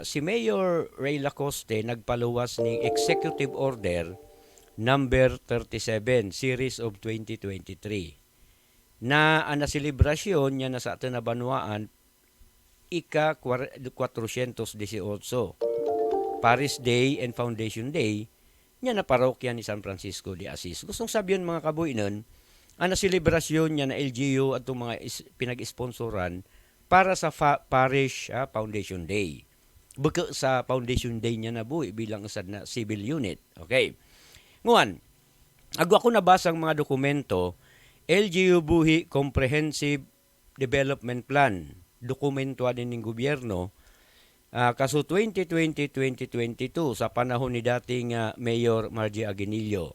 Si Mayor Ray Lacoste nagpaluwas ng Executive Order number 37 series of 2023 na ang selebrasyon niya na sa atin na banwaan ika 418 Paris Day and Foundation Day niya na parokya ni San Francisco de Assis. Gustong sabihin mga kabuinan, ang selebrasyon niya na LGU at mga pinag-sponsoran para sa fa- Parish ah, Foundation Day. Buka sa Foundation Day niya na buhi bilang usad na civil unit. Okay. Nguan, Ago ako nabasang mga dokumento, LGU Buhi Comprehensive Development Plan, dokumento din ng gobyerno, ah, kaso 2020-2022 sa panahon ni dating ah, Mayor Margie Aguinildo.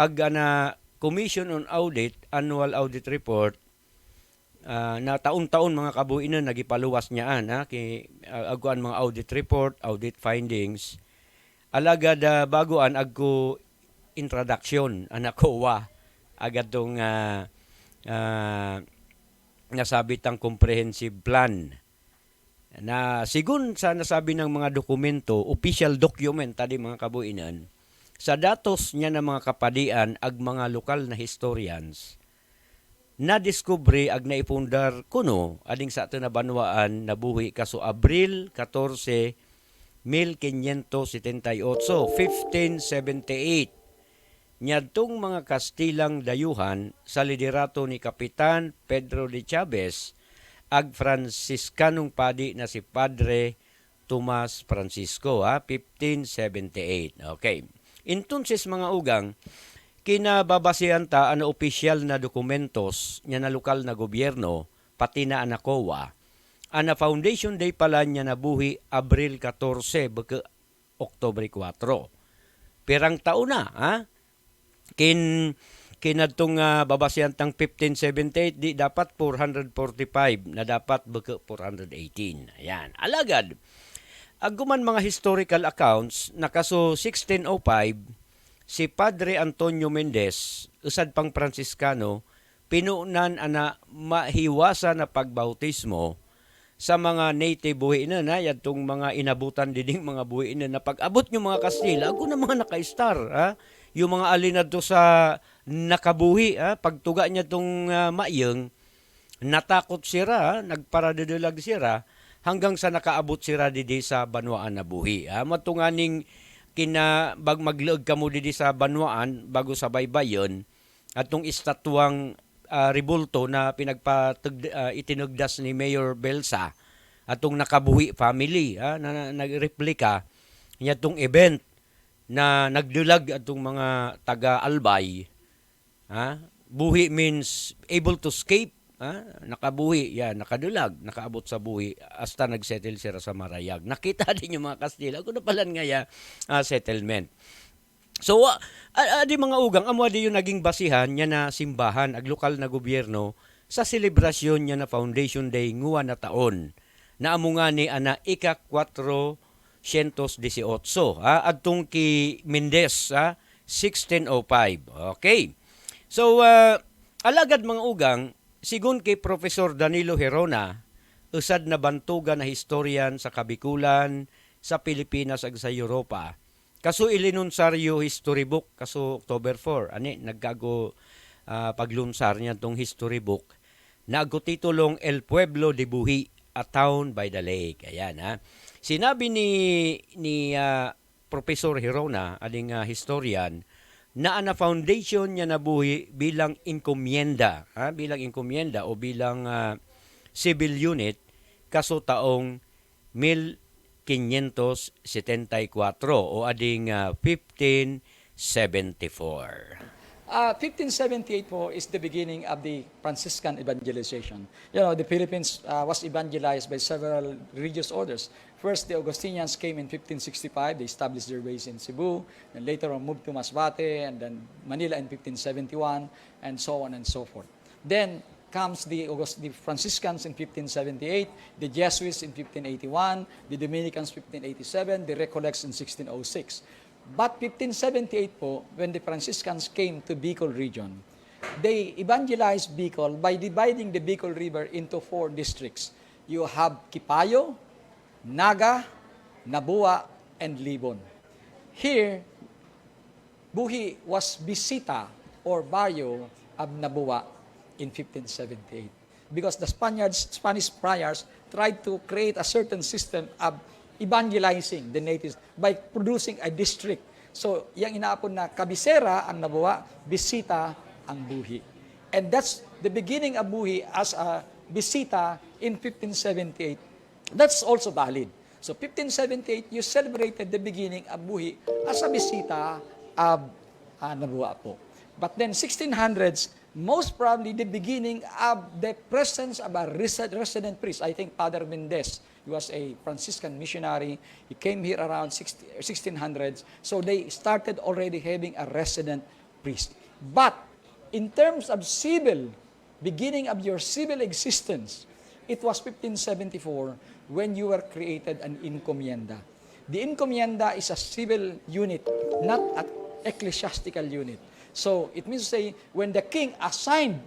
Ag na Commission on Audit, Annual Audit Report, ah, na taon-taon mga kabuinan nagipaluwas niyaan ha? Kay ah, aguan mga audit report, audit findings. Alagad ah, bagoan agko introduction anak ko wa agad tong ah, ah, nasabit ang comprehensive plan. Na sigun sa nasabi ng mga dokumento, official document tadi mga kabuinan, sa datos niya ng mga kapadian ag mga lokal na historians, na diskubre ag naipundar kuno ading sa ato na banwaan na buhi kaso Abril 14 1578 1578 Nyadtong mga Kastilang dayuhan sa liderato ni Kapitan Pedro de Chavez ag Franciscanong padi na si Padre Tomas Francisco ha 1578. Okay. Entonces mga ugang kinababasihan ta ang opisyal na dokumentos nya na lokal na gobyerno pati na anakowa ana Foundation Day pala niya nabuhi Abril 14 baka Oktobre 4. Pirang taon na ha? Kin kinadtong uh, babasihan tang 1578 di dapat 445 na dapat baka 418 ayan alagad. Aguman mga historical accounts na kaso 1605 si Padre Antonio Mendez usad pang Franciscano pinunan ana mahiwasa na pagbautismo sa mga native buhi na na yadtong mga inabutan diding mga buhi na na pag-abot nyo mga Kastila. Ako na mga naka-star ha? Yung mga alinad to sa nakabuhi ha? Pagtuga niya tong uh, maiyeng natakot sira ha? sira hanggang sa nakaabot sira didi sa banwaan na buhi ha? Matunganing kina bag magleog kamo didi sa banwaan bago sa baybayon. Atong estatwang uh, ribulto na pinagpatug uh, itinugdas ni Mayor Belsa. Atong nakabuhi family ha, na, na nagreplika niya tong event na nagdulag atong mga taga-albay. Ha? Buhi means able to escape ha? Nakabuhi. Ya nakadulag. Nakaabot sa buhi. Hasta nagsettle sila sa Marayag. Nakita din yung mga Kastila. Kuno palan nga uh, settlement. So, uh, adi mga ugang, amo di yung naging basihan niya na simbahan, ag lokal na gobyerno, sa selebrasyon niya na Foundation Day nguwa na taon. Na amo nga ni ana ika 418 ha? Adtong ki Mendez ha? 1605. Okay. So uh, alagad mga ugang sigon kay Professor Danilo Herona usad na bantugan na historian sa Kabikulan sa Pilipinas ag sa Europa. Kaso ilinunsaryo history book kaso October 4 ani naggago uh, paglunsar niya tong history book Nago titulong El Pueblo de Buhi, a Town by the Lake. Ayan ha. Sinabi ni ni uh, Professor Hirona, aling uh, historian, na ana foundation niya nabuhi bilang encomienda, ha? bilang encomienda o bilang uh, civil unit kaso taong 1574 o ading uh, 1574. Uh, 1578 po is the beginning of the Franciscan evangelization. You know, the Philippines uh, was evangelized by several religious orders. First, the Augustinians came in 1565. They established their base in Cebu, and later on moved to Masbate, and then Manila in 1571, and so on and so forth. Then comes the, August, the Franciscans in 1578, the Jesuits in 1581, the Dominicans 1587, the Recollects in 1606. But 1578 po, when the Franciscans came to Bicol region, they evangelized Bicol by dividing the Bicol River into four districts. You have Kipayo, Naga, Nabua, and Libon. Here, Buhi was Bisita or barrio of Nabua in 1578 because the Spaniards, Spanish friars tried to create a certain system of evangelizing the natives by producing a district. So, yung inaapon na kabisera ang Nabua, Bisita ang Buhi. And that's the beginning of Buhi as a Bisita in 1578. That's also valid. So 1578, you celebrated the beginning of Buhi as a bisita of uh, Nabua po. But then 1600s, most probably the beginning of the presence of a resi- resident priest. I think Father Mendez, he was a Franciscan missionary. He came here around 60, 1600s. So they started already having a resident priest. But in terms of civil, beginning of your civil existence, it was 1574 when you were created an encomienda. The encomienda is a civil unit, not an ecclesiastical unit. So it means say, when the king assigned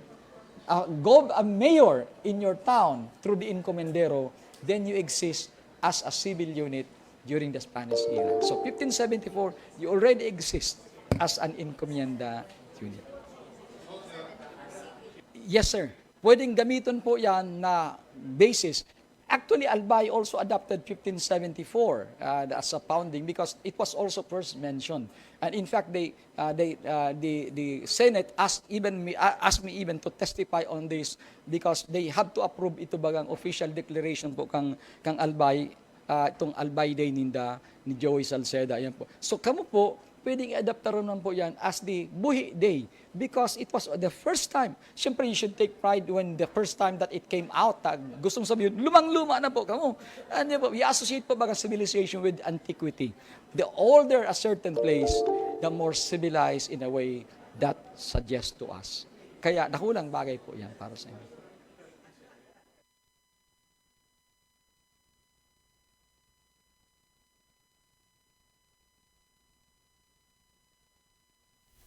a, gov- a mayor in your town through the encomendero, then you exist as a civil unit during the Spanish era. So 1574, you already exist as an encomienda unit. Yes, sir. Pwedeng gamiton po yan na basis. Actually, Albay also adopted 1574 uh, as a founding because it was also first mentioned. And in fact, they, uh, they, uh, the, the Senate asked, even me, uh, asked me even to testify on this because they have to approve ito bagang official declaration po kang, kang Albay, uh, itong Albay Day ninda ni Joey Salceda. Yan po. So kamo po, pwedeng i-adapt naman po yan as the Buhi Day because it was the first time. Siyempre, you should take pride when the first time that it came out. Uh, gustong sabihin, lumang-luma na po kamo. And po, we associate po baga civilization with antiquity. The older a certain place, the more civilized in a way that suggests to us. Kaya nakulang bagay po yan para sa inyo.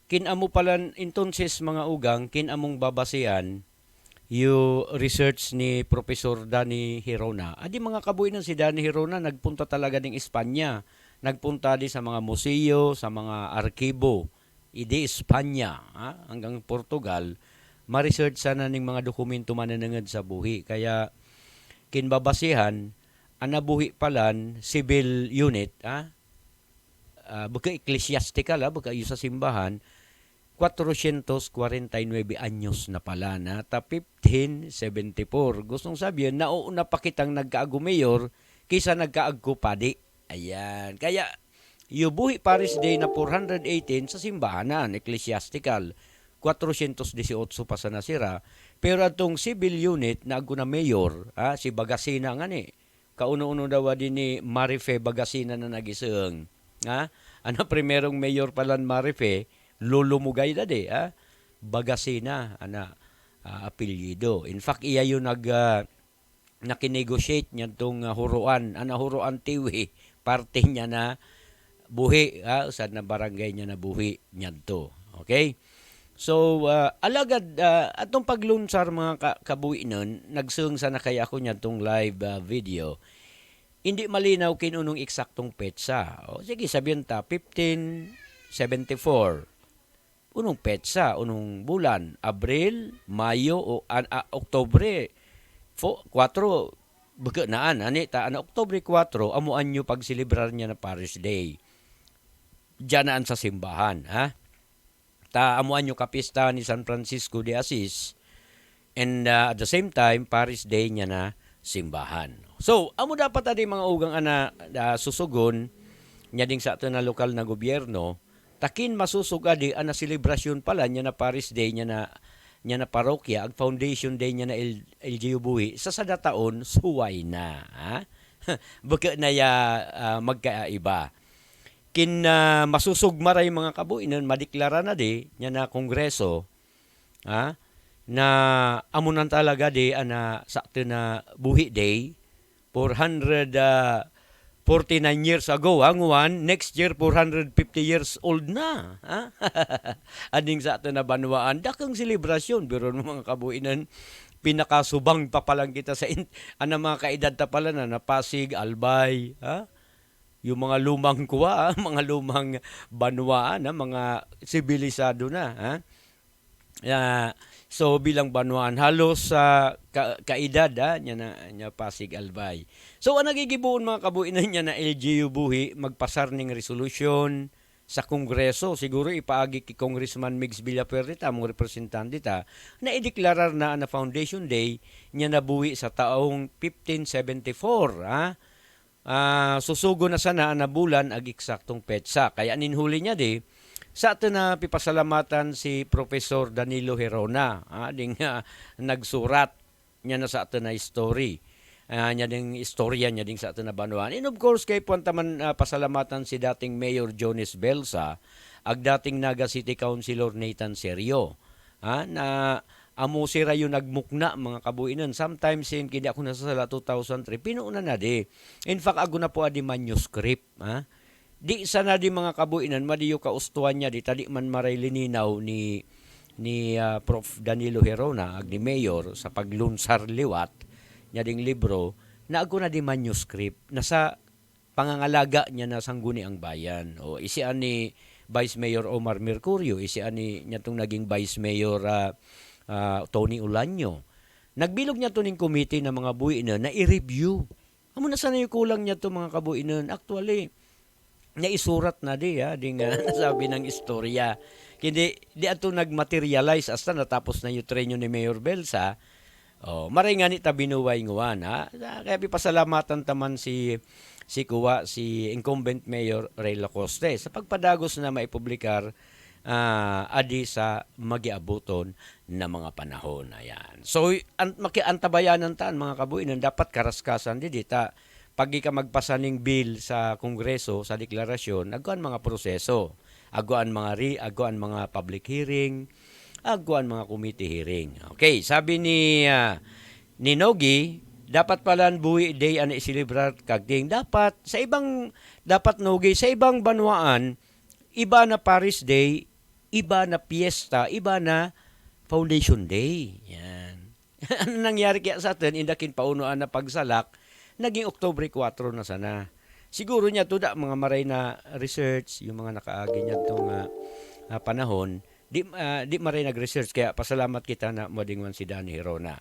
Kinamo pala entonces mga ugang, kinamong babasian yung research ni Professor Danny Hirona. Adi mga kabuin si Danny Hirona, nagpunta talaga ng Espanya. Nagpunta di sa mga museo, sa mga arkibo. Idi Espanya, ha? hanggang Portugal. Ma-research sana ning mga dokumento mananangad sa buhi. Kaya kinbabasihan, ang nabuhi palan civil unit, ha? uh, buka ecclesiastical, ha? buka yung sa simbahan, 449 anyos na pala na ta 1574. Gustong sabihin, nauuna pa kitang nagkaago mayor kaysa nagkaagko padi. Ayan. Kaya, yubuhi Paris Day na 418 sa simbahanan, ecclesiastical. 418 pa sa nasira. Pero atong civil unit na agko na mayor, ha, si Bagasina nga ni. Kauno-uno daw din ni Marife Bagasina na nagiseng. Ha? Ano primerong mayor palan Marife, lulumugay na di, ha? Bagasina, ana, uh, apelyido. In fact, iya yung nag, uh, nakinegotiate niya itong uh, huruan, ana huruan tiwi, parte niya na buhi, ha? sa na barangay niya na buhi niya to. Okay? So, uh, alagad, uh, atong paglunsar mga ka- kabuhi nun, nagsung sana kaya ako niya itong live uh, video, hindi malinaw kinunong eksaktong petsa. O, sige, sabihin ta, 1574. Unong petsa, unong bulan, Abril, Mayo, o an, a, Oktobre, fo, 4, baga naan, ani, ta, ana, Oktobre 4, amuan nyo pagsilibrar niya na Paris Day. Diyanaan sa simbahan, ha? Ta, amuan nyo kapista ni San Francisco de Assis, and uh, at the same time, Paris Day niya na simbahan. So, amo dapat adi mga ugang ana uh, susugon nya ding sa ato na lokal na gobyerno, takin masusug adi ana selebrasyon pala nya na Paris Day nya na nya na parokya ag foundation day nya na LGU Buhi. Sa sada taon suway na ha? Baka na ya uh, magkaiba. Kin uh, masusug maray mga kabuinan madeklara na di nya na kongreso ha? Na amunan talaga di ana sakto na buhi day 449 years ago ang one next year 450 years old na ha ading sa ato na banwaan dakang selebrasyon biro mga kabuinan pinakasubang pa palang kita sa in, ana mga kaedad ta pala na napasig albay ha yung mga lumang kuwa, mga lumang banwaan, ah, mga sibilisado na. Ha? Ah, so bilang banwaan halos sa ka, kaedad ha, niya na niya Pasig Albay. So ang nagigibuon mga kabuinan niya na LGU buhi magpasar ning resolution sa Kongreso siguro ipaagi ki Congressman Migs Villapuerte ta mong representante ta na ideklarar na na Foundation Day niya nabuhi sa taong 1574 ha. Ah, susugo na sana na bulan ag eksaktong petsa kaya ninhuli niya di sa atin na pipasalamatan si Professor Danilo Herona, ah, ding ah, nagsurat niya na sa atin na story. Ah, niya ding istorya niya ding sa atin na banuan. And of course, kay puwan taman ah, pasalamatan si dating Mayor Jones Belsa, ag dating Naga City Councilor Nathan Serio. Ah, na amo sira yung nagmukna mga kabuinan. Sometimes sin kidi ako nasa sala 2003, pinuuna na di. In fact, ako na po adi manuscript. Ah di sana di mga kabuinan madiyo kaustuhan niya di tadi man maray lininaw ni ni ah, Prof. Danilo Herona ag ni Mayor sa paglunsar liwat niya ding libro na ako na di manuscript nasa pangangalaga niya na sangguni ang bayan. O isian ni Vice Mayor Omar Mercurio isian ni niya tong naging Vice Mayor ah, ah, Tony Ulanyo. Nagbilog niya to ning committee ng mga buinan na i-review. Amo na sana yung kulang niya to mga kabuinan. Actually naisurat na di ha di nga sabi ng istorya. Hindi di ato nagmaterialize. Hasta natapos na yung trenyo ni Mayor Belsa. Oh maray nga ni ta binuway nguwan ha kaya pasalamatan taman si si kuwa si incumbent mayor Ray Lacoste. Sa pagpadagos na maipublikar ah, adi sa magiabuton na mga panahon. Ayan. So an, makiantabayanan taan mga kabuinan. Dapat karaskasan di dita pag ka magpasa ning bill sa Kongreso sa deklarasyon, aguan mga proseso. Aguan mga ri, aguan mga public hearing, aguan mga committee hearing. Okay, sabi ni ah, ni Nogi, dapat pala buwi day ana isilibrar kagding. Dapat sa ibang dapat Nogi sa ibang banwaan iba na Paris Day, iba na piyesta, iba na Foundation Day. Yan. ano nangyari kaya sa atin, indakin paunuan na pagsalak, naging Oktobre 4 na sana. Siguro niya to da mga maray na research, yung mga nakaagi niya itong panahon, di, ah, di maray nag-research kaya pasalamat kita na modingwan si Danny Hirona.